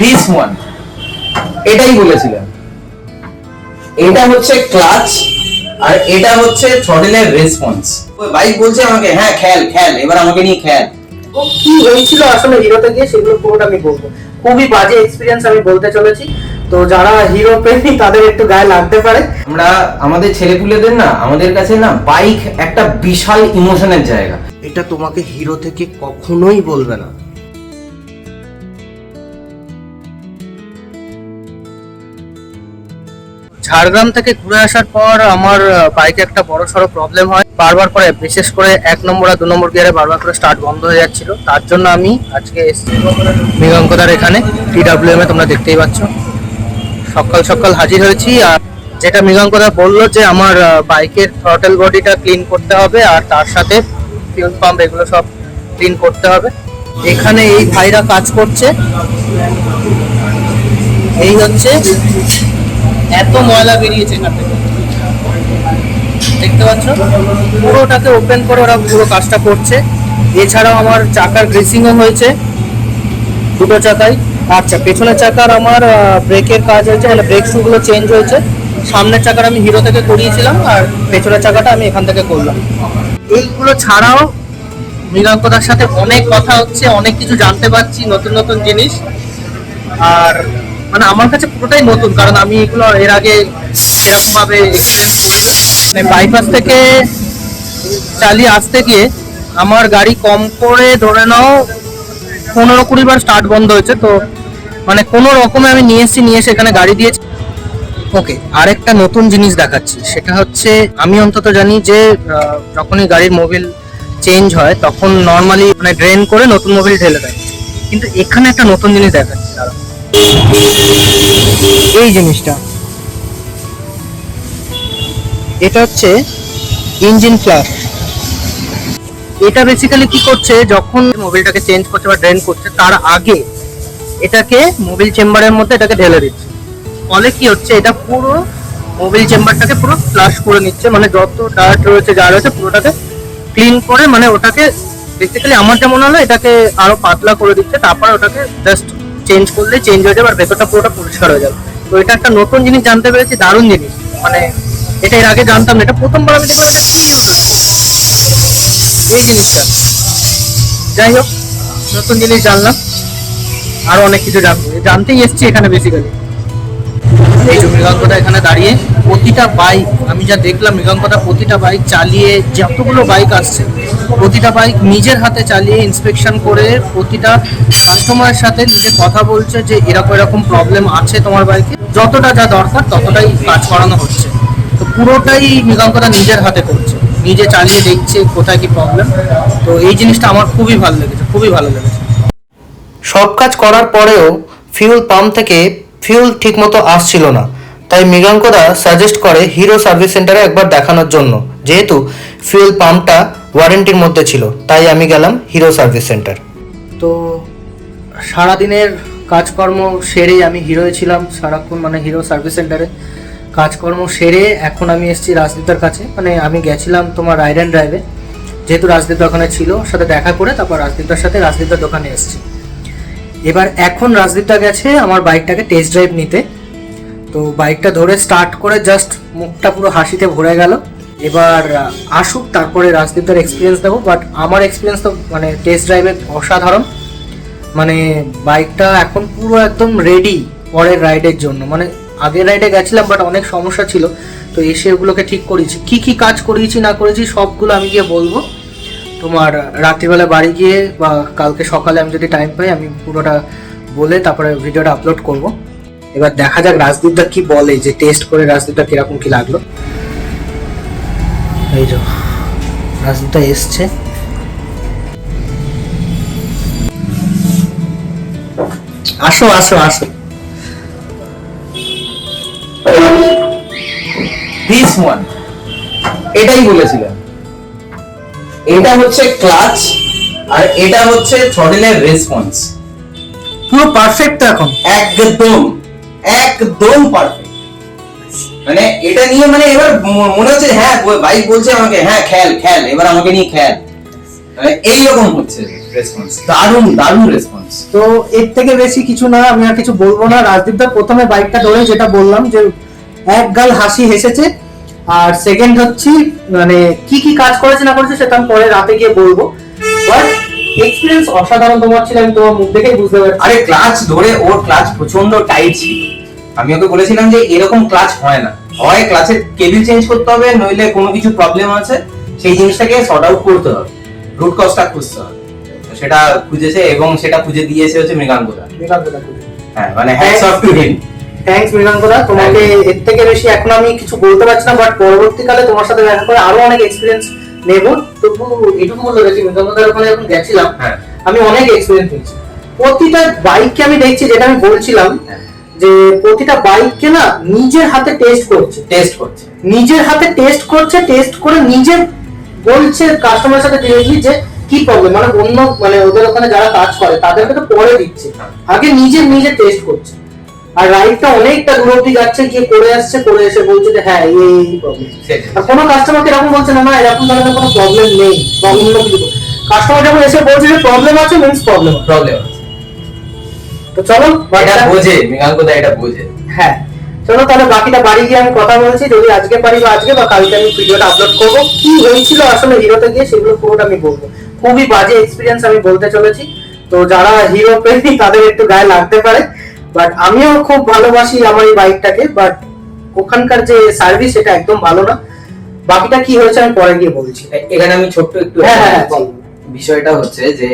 This one এটাই বলেছিলাম এটা হচ্ছে ক্লাচ আর এটা হচ্ছে থ্রটেলের রেসপন্স বাইক বলছে আমাকে হ্যাঁ খেল খেল এবার আমাকে নিয়ে খেল। ও কি হয়েছিল আসলে হিরোতে গিয়ে সেগুলো পুরোটা আমি বলব। খুবই বাজে এক্সপিরিয়েন্স আমি বলতে চলেছি। তো যারা হিরো প্রেমী তাদের একটু গায়ে লাগতে পারে। আমরা আমাদের ছেলেপুলেদের না আমাদের কাছে না বাইক একটা বিশাল ইমোশনের জায়গা। এটা তোমাকে হিরো থেকে কখনোই বলবে না। ঝাড়গ্রাম থেকে ঘুরে আসার পর আমার বাইকে একটা বড় সড়ো প্রবলেম হয়। বারবার করে, বিশেষ করে এক নম্বর আর দু নম্বর গিয়ারে বারবার করে স্টার্ট বন্ধ হয়ে যাচ্ছিল। তার জন্য আমি আজকে এসেছি মৃগাঙ্কদার এখানে টিডাব্লিউএম এ তোমরা দেখতেই পাচ্ছ। সকাল সকাল হাজির হয়েছি আর যেটা মৃগাঙ্কদা বলল যে আমার বাইকের থ্রটেল বডিটা ক্লিন করতে হবে আর তার সাথে ফিউল পাম্প এগুলো সব ক্লিন করতে হবে। এখানে এই ভাইরা কাজ করছে। এই হচ্ছে এত ময়লা বেরিয়েছে এখান থেকে। দেখতে পাচ্ছ? পুরোটাকে ওপেন করে ওরা পুরো কাজটা করছে। এছাড়াও আমার চাকার গ্রেসিংও হয়েছে। দুটো চাকাই। আচ্ছা পেছনের চাকার আমার ব্রেকের কাজ হয়েছে মানে ব্রেক শুগুলো চেঞ্জ হয়েছে। সামনের চাকার আমি হিরো থেকে করিয়েছিলাম আর পেছনের চাকাটা আমি এখান থেকে করলাম। এইগুলো ছাড়াও মৃগাঙ্কদার সাথে অনেক কথা হচ্ছে, অনেক কিছু জানতে পারছি, নতুন নতুন জিনিস। আর মানে আমার কাছে পুরোটাই নতুন, কারণ আমি এগুলো এর আগে এরকম ভাবে মানে বাইপাস থেকে চালিয়ে আসতে গিয়ে আমার গাড়ি কম করে ধরে নাও পনেরো কুড়ি বার স্টার্ট বন্ধ হয়েছে, তো মানে কোনো রকমে আমি নিয়ে এসেছি, নিয়ে এসে এখানে গাড়ি দিয়েছি। ওকে আরেকটা নতুন জিনিস দেখাচ্ছি, সেটা হচ্ছে আমি অন্তত জানি যে যখনই গাড়ির মোবিল চেঞ্জ হয়, তখন নর্মালি মানে ড্রেন করে নতুন মোবিল ঢেলে দেয়। কিন্তু এখানে একটা নতুন জিনিস দেখাচ্ছি। এই জিনিসটা। এটা হচ্ছে ইঞ্জিন ফ্লাশ। এটা বেসিক্যালি কি করছে, যখন মোবিলটাকে চেঞ্জ করছে বা ড্রেন করছে, তার আগে এটাকে মোবিল চেম্বারের মধ্যে এটাকে ঢেলে দিচ্ছে। ফলে কি হচ্ছে, এটা পুরো মোবিল চেম্বারটাকে পুরো ফ্লাশ করে নিচ্ছে মানে যত ডার্ট রয়েছে, যা রয়েছে, পুরোটাকে ক্লিন করে মানে ওটাকে বেসিক্যালি আমার যেমন হলো, এটাকে আরও পাতলা করে দিচ্ছে, তারপরে ওটাকে জাস্ট চেঞ্জ করলে চেঞ্জ হয়ে যাবে আর ভেতরটা পুরোটা পরিষ্কার হয়ে যাবে। তো এটা একটা নতুন জিনিস জানতে পেরেছি, দারুণ জিনিস। মানে এটা এর আগে জানতাম না, এটা প্রথমবার আমি দেখলাম, এটা কি হয়? এই জিনিসটা। যাই হোক, নতুন জিনিস জানলাম, আরও অনেক কিছু জানব। জানতেই এসছি এখানে বেসিক্যালি এই যে মৃগাঙ্কটা এখানে দাঁড়িয়ে, প্রতিটা বাইক আমি যা দেখলাম মৃগাঙ্কটা প্রতিটা বাইক চালিয়ে যতগুলো বাইক আসছে প্রতিটা বাইক নিজের হাতে চালিয়ে ইন্সপেকশন করে প্রতিটা কাস্টমারের সাথে নিজে কথা বলছে যে এরকম এরকম প্রবলেম আছে তোমার বাইকে যতটা যা দরকার, ততটাই কাজ করানো হচ্ছে। তো পুরোটাই মৃগাঙ্কটা নিজের হাতে করছে। নিজে চালিয়ে দেখছে কোথায় কি প্রবলেম তো এই জিনিসটা আমার খুবই ভালো লেগেছে, খুবই ভালো লেগেছে। সব কাজ করার পরেও ফিউল পাম্প থেকে ফিউল ঠিকমতো আসছিল না। তাই মৃগাঙ্কদা সাজেস্ট করে হিরো সার্ভিস সেন্টারে একবার দেখানোর জন্য। যেহেতু ফিউল পাম্পটা ওয়ারেন্টির মধ্যে ছিল, তাই আমি গেলাম হিরো সার্ভিস সেন্টার। তো সারাদিনের কাজকর্ম সেরে আমি হিরোয় ছিলাম, সারাক্ষণ মানে হিরো সার্ভিস সেন্টারে। কাজকর্ম সেরে এখন আমি এসেছি রাজদীপদার কাছে মানে আমি গেছিলাম তোমার রাইড অ্যান্ড ড্রাইভে। যেহেতু রাজদীপ দোকানে ছিল সাথে দেখা করে তারপর রাজদীপদার সাথে রাজদীপদার দোকানে এসেছি। এবার এখন রাজদীপদা গেছে আমার বাইকটাকে টেস্ট ড্রাইভ নিতে। তো বাইকটা ধরে স্টার্ট করে জাস্ট মুখটা পুরো হাসিতে ভরে গেল। এবার আসুক, তারপরে রাজদীপদার এক্সপিরিয়েন্স দেবো বাট আমার এক্সপিরিয়েন্স তো মানে টেস্ট ড্রাইভে অসাধারণ। মানে বাইকটা এখন পুরো একদম রেডি পরের রাইডের জন্য। মানে আগের রাইডে গেছিলাম বাট অনেক সমস্যা ছিল। তো এসে ওগুলোকে ঠিক করেছি। কি কি কাজ করিয়েছি না করেছি, সবগুলো আমি গিয়ে বলব। তোমার রাত্রিবেলা বাড়ি গিয়ে বা কালকে সকালে আমি যদি টাইম পাই, আমি পুরোটা বলে তারপরে ভিডিওটা আপলোড করব। এবার দেখা যাক রাজদীপদা কি বলে, যে টেস্ট করে রাজদীপদা কীরকম কি লাগল। এই যে রাজদীপদা এসছে। আসো আসো আসো। দিস ওয়ান এটাই বলেছিলাম। এটা হচ্ছে ক্লাচ আর এটা হচ্ছে থ্রটেলের রেসপন্স পুরো পারফেক্ট এখন। একদম একদম পারফেক্ট মানে এটা নিয়ে মানে এবার মনে হচ্ছে হ্যাঁ বাইক বলছে আমাকে হ্যাঁ খেল খেল এবার আমাকে নিয়ে খেল। মানে এইরকম হচ্ছে। রেসপন্স দারুণ দারুণ রেসপন্স তো এর থেকে বেশি কিছু না আমি আর কিছু বলব না। রাজদীপ দা প্রথমে বাইকটা ধরে যেটা বললাম যে এক গাল হাসি হেসেছে। আর সেকেন্ড হচ্ছে মানে কি কি কাজ করেছে না করেছে সেটা আমি পরে রাতে গিয়ে বলব। বাট এক্সপিরিয়েন্স অসাধারণ তোমার ছিল আমি তোমার মুখ দেখেই বুঝতে পারছি। আরে ক্লাচ ধরে ওর ক্লাচ প্রচণ্ড টাইট ছিল। আমি ওকে বলেছিলাম যে এরকম ক্লাচ হয় না। হয় ক্লাচের কেবিল চেঞ্জ করতে হবে নইলে কোনো কিছু প্রবলেম আছে সেই জিনিসটাকে সর্ট আউট করতে হবে। রুট কজটা খুঁজতে হবে। সেটা খুঁজেছে এবং সেটা খুঁজে দিয়েছে হচ্ছে মৃগাঙ্কদা হ্যাঁ মানে hats off to him thanks মৃগাঙ্কদা তোমাকে এর থেকে বেশি এখন আমি কিছু বলতে পারছি না বাট পরবর্তীকালে তোমার সাথে দেখা করে আরও অনেক এক্সপিরিয়েন্স নেব। তবু এটুকু বলে গেছি মৃগাঙ্কদার ওখানে যখন গেছিলাম হ্যাঁ। আমি অনেক এক্সপিরিয়েন্স পেয়েছি। প্রতিটা বাইককে আমি দেখছি যেটা আমি বলছিলাম হ্যাঁ। যে প্রতিটা বাইককে না নিজের হাতে টেস্ট করছে। টেস্ট করছে। নিজের হাতে টেস্ট করছে টেস্ট করে নিজে বলছে কাস্টমারের সাথে ডিরেক্টলি যে কি প্রবলেম মানে অন্য মানে ওদের ওখানে যারা কাজ করে তাদেরকে তো পরে দিচ্ছে। আগে নিজে নিজে টেস্ট করছে। আর রাইডটা অনেকটা দূর অব্দি যাচ্ছে গিয়ে করে আসছে করে এসে বলছে যে হ্যাঁ এই এই প্রবলেম আর কোনো কাস্টমারকে এরকম বলছে না না এরকম তাহলে কোনো প্রবলেম নেই বা অন্য কিছু কাস্টমার যখন এসে বলছে যে প্রবলেম আছে মিন্স প্রবলেম প্রবলেম তো চলো এটা বোঝে মৃগাঙ্কদা এটা বোঝে। হ্যাঁ। চলো তাহলে বাকিটা বাড়ি গিয়ে আমি কথা বলছি যদি আজকে পারি বা আজকে বা কালকে আমি ভিডিওটা আপলোড করব। কি হয়েছিল আসলে হিরোতে গিয়ে সেগুলো পুরোটা আমি বলব। খুবই বাজে এক্সপিরিয়েন্স আমি বলতে চলেছি। তো যারা হিরো প্রেমী তাদের একটু গায়ে লাগতে পারে। বাট আমিও খুব ভালোবাসি আমার এই বাইকটাকে বাট ওখানকার যে সার্ভিস সেটা একদম ভালো না। বাকিটা কি হয়েছে আমি পরে গিয়ে বলছি। এখানে আমি ছোট্ট একটু হ্যাঁ, হ্যাঁ। বিষয়টা হচ্ছে যে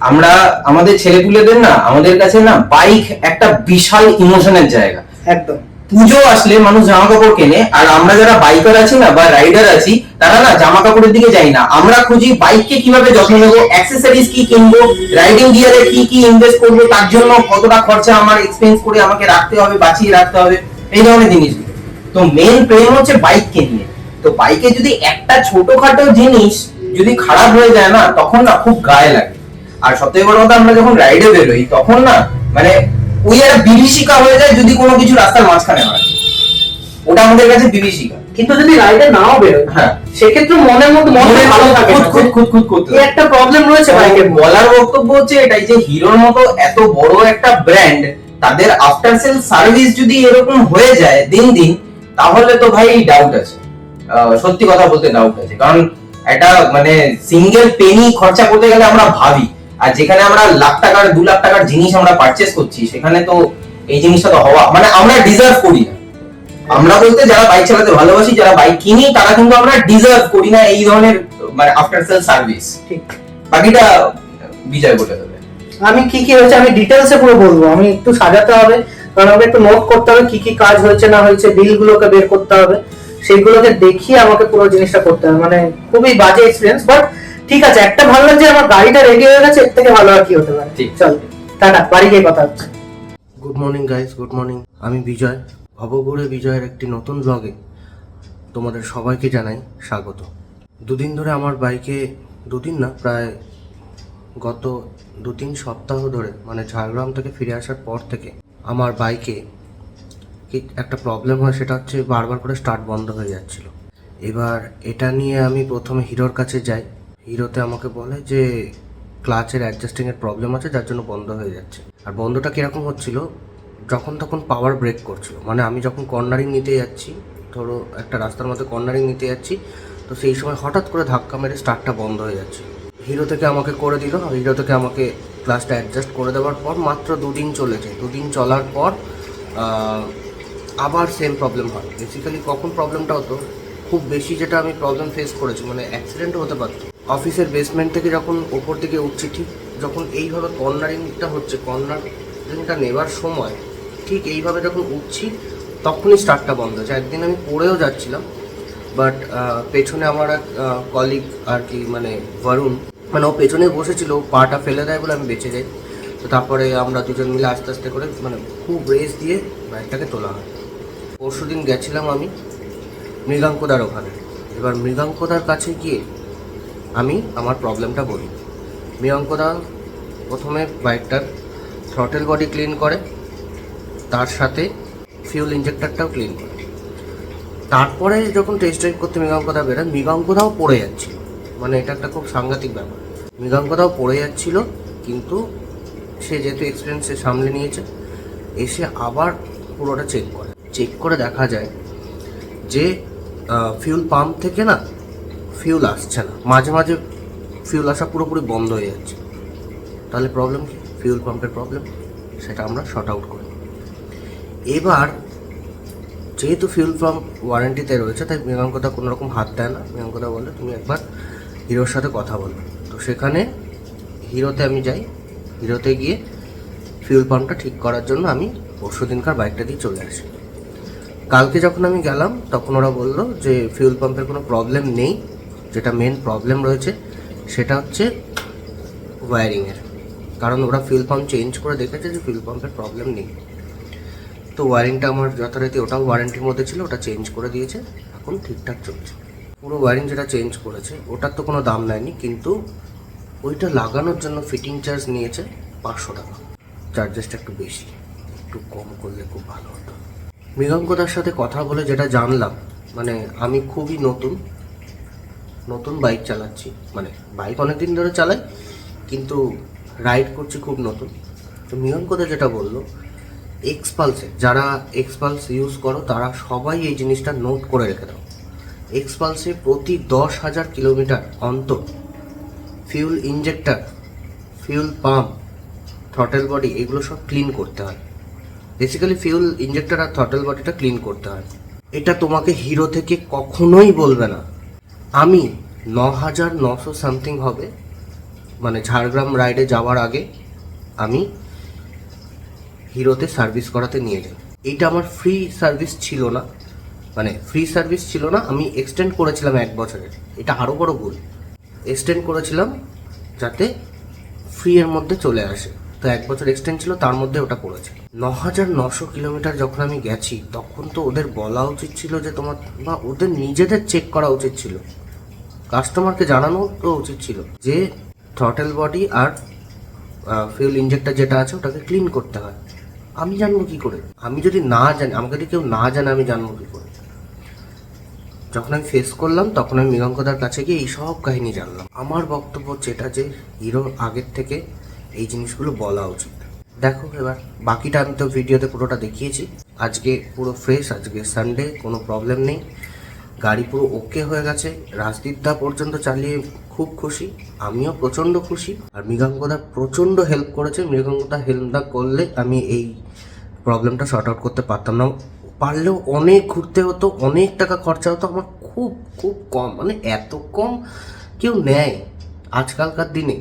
আমরা আমাদের ছেলেপুলেদের না আমাদের কাছে না বাইক একটা বিশাল ইমোশনের জায়গা। একদম। পুজো আসলে মানুষ জামা কাপড় কেনে আর আমরা যারা বাইকার আছি না বা রাইডার আছি তারা না জামা কাপড়ের দিকে যাই না। আমরা খুঁজি বাইককে কীভাবে যত্ন নেব অ্যাক্সেসরিজ কি কিনবো রাইডিং গিয়ারে কি কি ইনভেস্ট করব তার জন্য কতটা খরচা আমার এক্সপেন্স করে আমাকে রাখতে হবে বাঁচিয়ে রাখতে হবে এই ধরনের জিনিসগুলো। তো মেন প্রেম হচ্ছে বাইককে নিয়ে। তো বাইকে যদি একটা ছোটখাটো জিনিস যদি খারাপ হয়ে যায় না তখন না খুব গায়ে লাগে। আর সবথেকে বড় কথা আমরা যখন রাইডে বেরোই তখন না মানে ওই একটা বিভীষিকা হয়ে যায় যদি কোনো কিছু রাস্তার মাঝখানে হয়। ওটা আমাদের কাছে বিভীষিকা কিন্তু যদি রাইডে নাও বেরোয় হ্যাঁ। সেক্ষেত্রে মনের মধ্যে মনে ভালো থাকে খুদ খুদ খুদ খুদ এই একটা প্রবলেম রয়েছে বাইকের বাইকের বলার বক্তব্য হচ্ছে এটাই যে হিরোর মতো এত বড় একটা ব্র্যান্ড তাদের আফটার সেল সার্ভিস যদি এরকম হয়ে যায় দিন দিন তাহলে তো ভাই ডাউট আছে। সত্যি কথা বলতে ডাউট আছে। কারণ একটা মানে সিঙ্গেল পেনি খরচা করতে গেলে আমরা ভাবি। আর যেখানে আমরা লাখ টাকার দু লাখ টাকার জিনিস আমরা পারচেস করছি সেখানে তো এই জিনিসটা তো হওয়া মানে আমরা ডিজার্ভ করি না। আমরা বলতে যারা বাইক চালাতে ভালোবাসি যারা বাইক কিনি তারা কিন্তু আমরা ডিজার্ভ করি না এই ধরনের মানে আফটার সেল সার্ভিস ঠিক। বাকিটা বিজয় বলে দেবে। আমি কি কি হয়েছে আমি ডিটেলসে পুরো বলব। আমি একটু সাজাতে হবে কারণ আমাকে একটু নোট করতে হবে কি কি কাজ হয়েছে না হয়েছে বিলগুলোকে বের করতে হবে। সেইগুলোকে দেখিয়ে আমাকে পুরো জিনিসটা করতে হবে। মানে খুবই বাজে এক্সপিরিয়েন্স বাট ঠিক আছে একটা ভালো লাগছে আমার গাড়িটা রেডি হয়ে গেছে এর থেকে ভালো আর কি হতে পারে। ঠিক। চল টাটা বাড়ি গিয়ে কথা হচ্ছে। Good morning guys good morning আমি বিজয় ভবঘুরে বিজয়ের একটি নতুন ব্লগে তোমাদের সবাইকে জানাই স্বাগত। দুদিন ধরে আমার বাইকে দুদিন না প্রায় গত দু তিন সপ্তাহ ধরে মানে ঝাড়গ্রাম থেকে ফিরে আসার পর থেকে আমার বাইকে একটা প্রবলেম হয় সেটা হচ্ছে বারবার করে স্টার্ট বন্ধ হয়ে যাচ্ছিল। এবার এটা নিয়ে আমি প্রথমে হিরোর কাছে যাই। হিরোতে আমাকে বলে যে ক্লাচের অ্যাডজাস্টিংয়ের প্রবলেম আছে, যার জন্য বন্ধ হয়ে যাচ্ছে। আর বন্ধটা কীরকম হচ্ছিল? যখন তখন পাওয়ার ব্রেক করছিল। মানে আমি যখন কর্নারিং নিতে যাচ্ছি, ধরো একটা রাস্তার মধ্যে কর্নারিং নিতে যাচ্ছি, তো সেই সময় হঠাৎ করে ধাক্কা মেরে স্টার্টটা বন্ধ হয়ে যাচ্ছে। হিরো থেকে আমাকে করে দিল। হিরো থেকে আমাকে ক্লাসটা অ্যাডজাস্ট করে দেওয়ার পর মাত্র দুদিন চলেছে। দুদিন চলার পর আবার সেম প্রবলেম হয়। বেসিক্যালি কখন প্রবলেমটা হতো? খুব বেশি যেটা আমি প্রবলেম ফেস করেছি মানে অ্যাক্সিডেন্টও হতে পারতো। অফিসের বেসমেন্ট থেকে যখন ওপর দিকে উঠছি, ঠিক যখন এইভাবে কর্নারিংটা হচ্ছে, কর্নারিংটা নেবার সময়, ঠিক এইভাবে যখন উঠছি, তখনই স্টার্টটা বন্ধ হয়েছে। একদিন আমি পড়েও যাচ্ছিলাম বাট পেছনে আমার এক কলিগ আর কি মানে বরুণ মানে ও পেছনে বসেছিল পাটা ফেলে দেয় বলে আমি বেঁচে যাই। তো তারপরে আমরা দুজন মিলে আস্তে আস্তে করে মানে খুব রেস দিয়ে বাইকটাকে তোলা হয়। পরশু দিন গেছিলাম আমি মৃগাঙ্কদার ওখানে। এবার মৃগাঙ্কদার কাছে গিয়ে আমি আমার প্রবলেমটা বলি। মৃগাঙ্কদা প্রথমে বাইকটার থ্রটেল বডি ক্লিন করে, তার সাথে ফিউল ইঞ্জেক্টরটাও ক্লিন করে। তারপরে যখন টেস্ট ড্রাইভ করতে মৃগাঙ্কদা বেরোয়, মৃগাঙ্কদাও পড়ে যাচ্ছিল। মানে এটা একটা খুব সাংঘাতিক ব্যাপার। মৃগাঙ্কদাও পড়ে যাচ্ছিল, কিন্তু সে যেহেতু এক্সপিরিয়েন্স সে সামলে নিয়েছে, এসে আবার পুরোটা চেক করে। চেক করে দেখা যায় যে ফিউল পাম্প থেকে না ফিউল আসছে না। মাঝে মাঝে ফিউল আসা পুরোপুরি বন্ধ হয়ে যাচ্ছে। তাহলে প্রবলেম কি? ফিউল পাম্পের প্রবলেম সেটা আমরা শর্ট আউট করি। এবার, যেহেতু ফিউল পাম্প ওয়ারেন্টিতে রয়েছে, তাই মৃগাঙ্কদা কোনো রকম হাত দেয় না। মৃগাঙ্কদা বলে, তুমি একবার হিরোর সাথে কথা বলো। তো সেখানে হিরোতে আমি যাই। হিরোতে গিয়ে ফিউল পাম্পটা ঠিক করার জন্য আমি পরশু দিনকার বাইকটা দিয়ে চলে আসি। কালকে যখন আমি গেলাম, তখন ওরা বলল যে ফিউল পাম্পের কোনো প্রবলেম নেই। যেটা মেন প্রবলেম রয়েছে, সেটা হচ্ছে ওয়্যারিংয়ের কারণ ওরা ফিল পাম্প চেঞ্জ করে দেখেছে যে ফিল পাম্পের প্রবলেম নেই। তো ওয়ারিংটা আমার যথারীতি ওটাও ওয়ারেন্টির মধ্যে ছিল, ওটা চেঞ্জ করে দিয়েছে। এখন ঠিকঠাক চলছে। পুরো ওয়ারিং যেটা চেঞ্জ করেছে, ওটার তো কোনো দাম নেয়নি, কিন্তু ওইটা লাগানোর জন্য ফিটিং চার্জ নিয়েছে পাঁচশো টাকা। চার্জেসটা একটু বেশি, একটু কম করলে খুব ভালো হতো। মৃগাঙ্কদার সাথে কথা বলে যেটা জানলাম মানে আমি খুবই নতুন নতুন বাইক চালাচ্ছি। মানে বাইক অনেকদিন ধরে চালাই, কিন্তু রাইড করছি খুব নতুন। তো মিয়ন কথা যেটা বলল এক্সপালসে যারা এক্সপালস ইউজ করো, তারা সবাই এই জিনিসটা নোট করে রেখে দাও। এক্সপালসে প্রতি দশ হাজার কিলোমিটার অন্তর fuel injector fuel pump throttle body এগুলো সব ক্লিন করতে হয়। বেসিক্যালি ফিউল ইঞ্জেক্টর আর থ্রটেল বডিটা ক্লিন করতে হয়। এটা তোমাকে হিরো থেকে কখনোই বলবে না। আমি ন হাজার নশো সামথিং হবে মানে ঝাড়গ্রাম রাইডে যাওয়ার আগে আমি হিরোতে সার্ভিস করাতে নিয়ে যাই। এইটা আমার ফ্রি সার্ভিস ছিল না মানে ফ্রি সার্ভিস ছিল না, আমি এক্সটেন্ড করেছিলাম এক বছরের। এটা আরও বড় ভুল। এক্সটেন্ড করেছিলাম যাতে ফ্রি এর মধ্যে চলে আসে। তো এক বছর এক্সটেন্ড ছিল, তার মধ্যে ওটা পড়েছে ন হাজার নশো কিলোমিটার যখন আমি গেছি, তখন তো ওদের বলা উচিত ছিল যে তোমার, বা ওদের নিজেদের চেক করা উচিত ছিল। কাস্টমারকে জানানো তো উচিত ছিল যে থ্রটেল বডি আর ফিউল ইঞ্জেক্টর যেটা আছে, ওটাকে ক্লিন করতে হয়। আমি জানব কি করে? আমি যদি না জানি, আমাকে যদি কেউ না জানে, আমি জানব কি করে? যখন আমি ফেস করলাম, তখন আমি মৃগাঙ্কদার কাছে গিয়ে এই সব কাহিনী জানলাম। আমার বক্তব্য হচ্ছে এটা যে হিরো আগের থেকে এই জিনিসগুলো বলা উচিত। দেখো এবার, বাকিটা আমি তো ভিডিওতে পুরোটা দেখিয়েছি। আজকে পুরো ফ্রেশ আজকে সানডে কোনো প্রবলেম নেই। গাড়ি পুরো ওকে হয়ে গেছে। রাজদীপদা পর্যন্ত চালিয়ে খুব খুশি। আমিও প্রচণ্ড খুশি। আর মৃগাঙ্কদা প্রচণ্ড হেল্প করেছে। মৃগাঙ্কদা হেল্প না করলে আমি এই প্রবলেমটা শর্ট আউট করতে পারতাম না। পারলেও অনেক ঘুরতে হতো, অনেক টাকা খরচা হতো। আমার খুব খুব কম। মানে এত কম কেউ নেয়। আজকালকার দিনে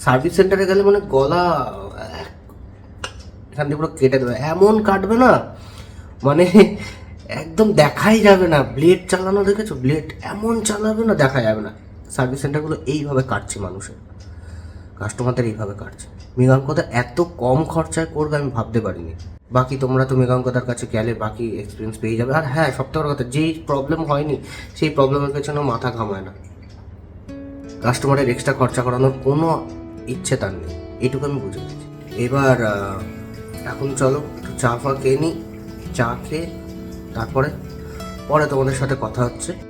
সার্ভিস সেন্টারে গেলে মানে গলা এখান থেকে পুরো কেটে দেবে। এমন কাটবে না মানে একদম দেখাই যাবে না। ব্লেড চালানো দেখেছ? ব্লেড এমন চালাবে না, দেখা যাবে না। সার্ভিস সেন্টারগুলো এইভাবে কাটছে মানুষের। কাস্টমারদের এইভাবে কাটছে। মৃগাঙ্কদা এত কম খরচায় করবে আমি ভাবতে পারিনি। বাকি তোমরা তো মৃগাঙ্কদার কাছে গেলে বাকি এক্সপিরিয়েন্স পেয়ে যাবে। আর হ্যাঁ সপ্তাহের কথা, যেই প্রবলেম হয়নি, সেই প্রবলেমের পেছনেও মাথা ঘামায় না। কাস্টমারের এক্সট্রা খরচা করানোর কোনো ইচ্ছে তার নেই। এটুকু আমি বুঝে গেছি। এবার এখন চলো, একটু চা ফা খেয়ে নিই, চা খেয়ে তারপরে, পরে তোমাদের সাথে কথা হচ্ছে।